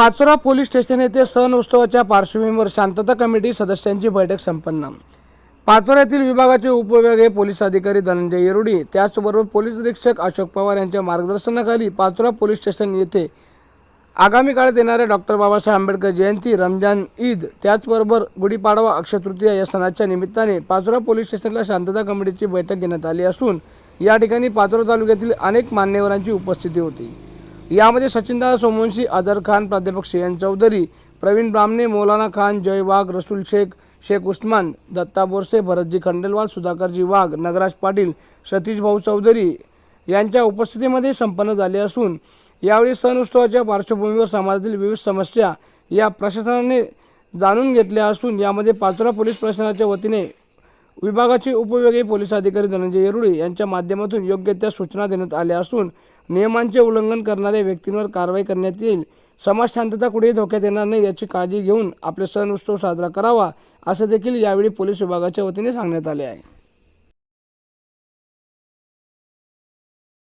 Pachora police station येथे सण उत्सवाच्या पार्श्वभूमीवर शांतता कमिटी सदस्यांची बैठक संपन्न. पाचोऱ्यातील विभागाचे उपविभागीय पोलीस अधिकारी धनंजय येरुडी त्याचबरोबर पोलीस निरीक्षक अशोक पवार यांच्या मार्गदर्शनाखाली पाचोरा पोलीस स्टेशन येथे आगामी काळात येणाऱ्या डॉक्टर बाबासाहेब आंबेडकर जयंती रमजान ईद त्याचबरोबर गुढीपाडवा अक्षयतृतीया या सणाच्या निमित्ताने पाचोरा पोलीस स्टेशनला शांतता कमिटीची बैठक घेण्यात आली असून या ठिकाणी पाचोरा तालुक्यातील अनेक मान्यवरांची उपस्थिती होती. यामध्ये सचिनदादा सोमवंशी अजर खान प्राध्यापक शेयन चौधरी प्रवीण ब्राह्मणे मौलाना खान जय वाघ रसूल शेख शेख उस्मान दत्ता बोरसे भरतजी खंडेलवाल सुधाकरजी वाघ नगराज पाटील सतीश भाऊ चौधरी यांच्या उपस्थितीमध्ये संपन्न झाले असून यावेळी सण उत्सवाच्या पार्श्वभूमीवर समाजातील विविध समस्या या प्रशासनाने जाणून घेतल्या असून यामध्ये पाचोरा पोलीस प्रशासनाच्या वतीने विभागाचे उपविभागीय पोलीस अधिकारी धनंजय येरुळे यांच्या माध्यमातून योग्य त्या सूचना देण्यात आल्या असून नियमांचे उल्लंघन करणाऱ्या व्यक्तींवर कारवाई करण्यात येईल. समाज शांतता कुठेही धोक्यात येणार नाही याची काळजी घेऊन आपले सण उत्सव साजरा करावा असं देखील यावेळी पोलीस विभागाच्या वतीने सांगण्यात आले आहे.